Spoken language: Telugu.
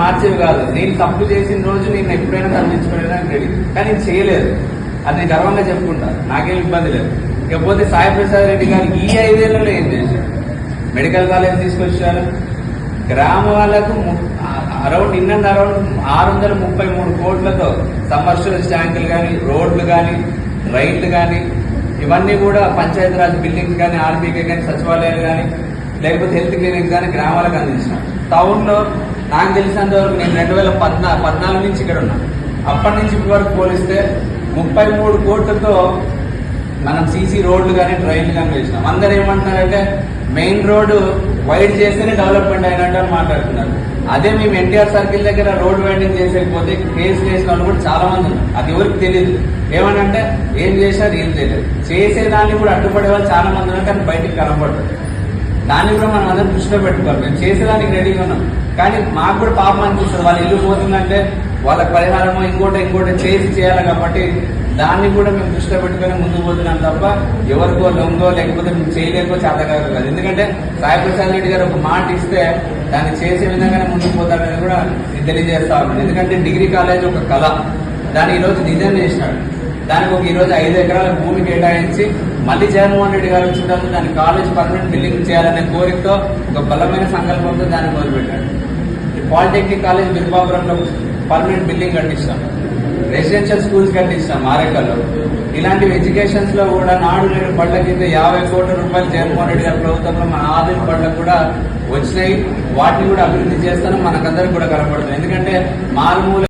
మార్చేవి కాదు. నేను తప్పు చేసిన రోజు నేను ఎప్పుడైనా కనిపించుకోలేదని రెడీ కానీ నేను చేయలేదు. అది నేను గర్వంగా చెప్పుకుంటా. నాకేం ఇబ్బంది లేదు. ఇకపోతే సాయి ప్రసాద్ రెడ్డి గారు ఈ ఐదేళ్ళలో ఏం చేశారు? మెడికల్ కాలేజ్ తీసుకొచ్చారు. గ్రామ వాళ్ళకు అరౌండ్ ఇన్ అండ్ అరౌండ్ ఆరు వందల ముప్పై మూడు కోట్లతో సమర్షల్ ట్యాంకులు కానీ రోడ్లు కానీ రైళ్ళు కానీ ఇవన్నీ కూడా పంచాయతీరాజ్ బిల్డింగ్స్ కానీ ఆర్బీకే కానీ సచివాలయాలు కానీ లేకపోతే హెల్త్ క్లినిక్స్ కానీ గ్రామాలకు అందించినాం టౌన్లో నాకు తెలిసినంత వరకు నేను రెండు వేల పద్నా పద్నాలుగు నుంచి ఇక్కడ ఉన్నా. అప్పటి నుంచి ఇప్పటి వరకు పోలిస్తే ముప్పై మూడు కోట్లతో మనం సీసీ రోడ్లు కానీ ట్రైన్లు కానీ వేసినాం. అందరు ఏమంటున్నారంటే మెయిన్ రోడ్డు వైడ్ చేస్తేనే డెవలప్మెంట్ అయినట్టు అని మాట్లాడుతున్నారు. అదే మేము ఎన్టీఆర్ సర్కిల్ దగ్గర రోడ్ వైడింగ్ చేసేకపోతే కేసు చేసిన వాళ్ళు కూడా చాలా మంది ఉన్నారు. అది ఎవరికి తెలియదు ఏమనంటే ఏం చేశారు ఏం తెలియదు. చేసేదాన్ని కూడా అడ్డుపడే వాళ్ళు చాలా మంది ఉన్నారు కానీ బయటకు కనపడరు దాన్ని కూడా మనం అందరం దృష్టిలో పెట్టుకోవాలి. మేము చేసేదానికి రెడీగా ఉన్నాం. కానీ మాకు కూడా పాపం అనిపిస్తుంది. వాళ్ళ ఇల్లు పోతుందంటే వాళ్ళకి పరిహారమో ఇంకోటి ఇంకోటి చేసి చేయాలి కాబట్టి దాన్ని కూడా మేము దృష్టిలో పెట్టుకొని ముందుకు పోతున్నాం తప్ప ఎవరికో లొంగో లేకపోతే మేము చేయలేకో చేతకాదు కాదు. ఎందుకంటే సాయి ప్రసాద్ రెడ్డి గారు ఒక మాట ఇస్తే దాన్ని చేసే విధంగానే ముందుకు పోతారని కూడా తెలియజేస్తా ఉన్నాను. ఎందుకంటే డిగ్రీ కాలేజ్ ఒక కళ. దాన్ని ఈరోజు డిజైన్ చేసినాడు. దానికి ఒక ఈరోజు ఐదు ఎకరాల భూమి కేటాయించి మళ్ళీ జగన్మోహన్ రెడ్డి గారు వచ్చిన తర్వాత దాని కాలేజ్ పర్మనెంట్ బిల్డింగ్ చేయాలనే కోరికతో ఒక బలమైన సంకల్పంతో దాన్ని మొదలుపెట్టాడు పాలిటెక్నిక్ కాలేజ్ బిర్బాపురంలో పర్మనెంట్ బిల్డింగ్ కట్టిస్తాం. రెసిడెన్షియల్ స్కూల్స్ కట్టిస్తాం మారేకల్లో. ఇలాంటివి ఎడ్యుకేషన్స్లో కూడా నాడు నేడు పళ్ళ కింద యాభై కోట్ల రూపాయలు జగన్మోహన్ రెడ్డి గారి ప్రభుత్వంలో మన ఆధునిక పళ్ళకు కూడా వచ్చినాయి. వాటిని కూడా అభివృద్ధి చేస్తాను మనకందరికి కూడా కనపడుతుంది. ఎందుకంటే మారుమూల